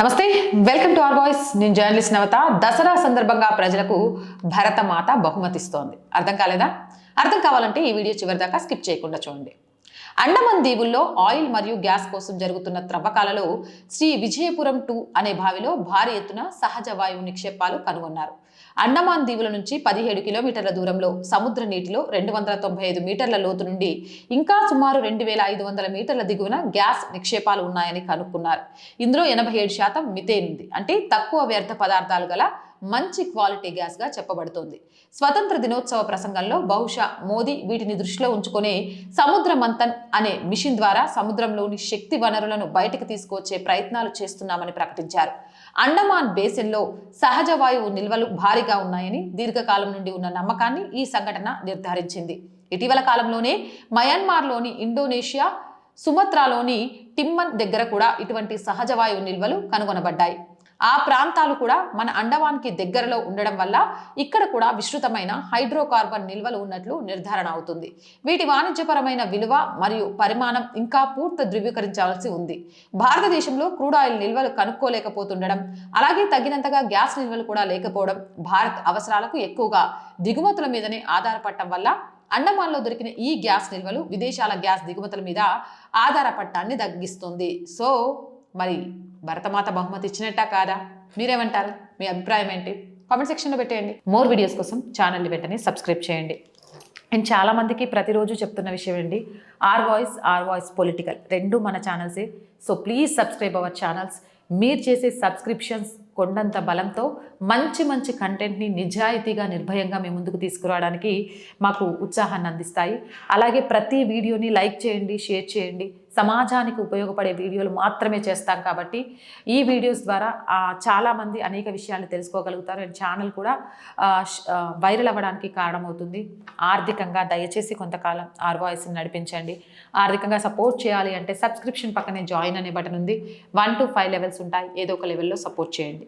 నమస్తే welcome to R voice. నేను journalist నవత. దసరా సందర్భంగా ప్రజలకు భరతమాత బహుమతిస్తోంది. అర్థం కాలేదా? అర్థం కావాలంటే ఈ వీడియో చివరి దాకా స్కిప్ చేయకుండా చూడండి. అండమాన్ దీవుల్లో ఆయిల్ మరియు గ్యాస్ కోసం జరుగుతున్న త్రవ్వకాలలో శ్రీ విజయపురం టూ అనే బావిలో భారీ ఎత్తున సహజ వాయువు నిక్షేపాలు కనుగొన్నారు. అండమాన్ దీవుల నుంచి పదిహేడు కిలోమీటర్ల దూరంలో సముద్ర నీటిలో రెండు వందల తొంభై ఐదు మీటర్ల లోతు నుండి ఇంకా సుమారు రెండు వేల ఐదు వందల మీటర్ల దిగువన గ్యాస్ నిక్షేపాలు ఉన్నాయని కనుక్కున్నారు. ఇందులో ఎనభై ఏడు శాతం మిథేన్ ఉంది. అంటే తక్కువ వ్యర్థ పదార్థాలు గల మంచి క్వాలిటీ గ్యాస్గా చెప్పబడుతోంది. స్వతంత్ర దినోత్సవ ప్రసంగంలో బహుశా మోదీ వీటిని దృష్టిలో ఉంచుకునే సముద్ర మంథన్ అనే మిషన్ ద్వారా సముద్రంలోని శక్తి వనరులను బయటకు తీసుకువచ్చే ప్రయత్నాలు చేస్తున్నామని ప్రకటించారు. అండమాన్ బేసిన్లో సహజ వాయువు నిల్వలు భారీగా ఉన్నాయని దీర్ఘకాలం నుండి ఉన్న నమ్మకాన్ని ఈ సంఘటన నిర్ధారించింది. ఇటీవల కాలంలోనే మయన్మార్లోని ఇండోనేషియా సుమత్రాలోని టిమ్మన్ దగ్గర కూడా ఇటువంటి సహజ వాయువు నిల్వలు కనుగొనబడ్డాయి. ఆ ప్రాంతాలు కూడా మన అండమాన్కి దగ్గరలో ఉండడం వల్ల ఇక్కడ కూడా విస్తృతమైన హైడ్రోకార్బన్ నిల్వలు ఉన్నట్లు నిర్ధారణ అవుతుంది. వీటి వాణిజ్యపరమైన విలువ మరియు పరిమాణం ఇంకా పూర్తి ధృవీకరించాల్సి ఉంది. భారతదేశంలో క్రూడ్ ఆయిల్ నిల్వలు కనుక్కోలేకపోతుండడం అలాగే తగినంతగా గ్యాస్ నిల్వలు కూడా లేకపోవడం భారత్ అవసరాలకు ఎక్కువగా దిగుమతుల మీదనే ఆధారపడటం వల్ల అండమాన్లో దొరికిన ఈ గ్యాస్ నిల్వలు విదేశాల గ్యాస్ దిగుమతుల మీద ఆధారపడటాన్ని తగ్గిస్తుంది. సో మరి భరతమాత బహుమతి ఇచ్చినట్టా కాదా? మీరేమంటారు? మీ అభిప్రాయం ఏంటి? కామెంట్ సెక్షన్లో పెట్టేయండి. మోర్ వీడియోస్ కోసం ఛానల్ని వెంటనే సబ్స్క్రైబ్ చేయండి. అండ్ చాలామందికి ప్రతిరోజు చెప్తున్న విషయం ఏంటి? R Voice R Voice political. రెండు మన ఛానల్సే. So please subscribe our channels. మీరు చేసే సబ్స్క్రిప్షన్స్ కొండంత బలంతో మంచి మంచి కంటెంట్ని నిజాయితీగా నిర్భయంగా మీ ముందుకు తీసుకురావడానికి మాకు ఉత్సాహాన్ని అందిస్తాయి. అలాగే ప్రతి వీడియోని లైక్ చేయండి షేర్ చేయండి. సమాజానికి ఉపయోగపడే వీడియోలు మాత్రమే చేస్తాం కాబట్టి ఈ వీడియోస్ ద్వారా చాలామంది అనేక విషయాలు తెలుసుకోగలుగుతారు. అండ్ ఛానల్ కూడా వైరల్ అవ్వడానికి కారణమవుతుంది. ఆర్థికంగా దయచేసి కొంతకాలం ఆర్ వాయిస్ని నడిపించండి. ఆర్థికంగా సపోర్ట్ చేయాలి అంటే సబ్స్క్రిప్షన్ పక్కనే జాయిన్ అనే బటన్ ఉంది. వన్ టు ఫైవ్ లెవెల్స్ ఉంటాయి. ఏదో ఒక లెవెల్లో సపోర్ట్ చేయండి.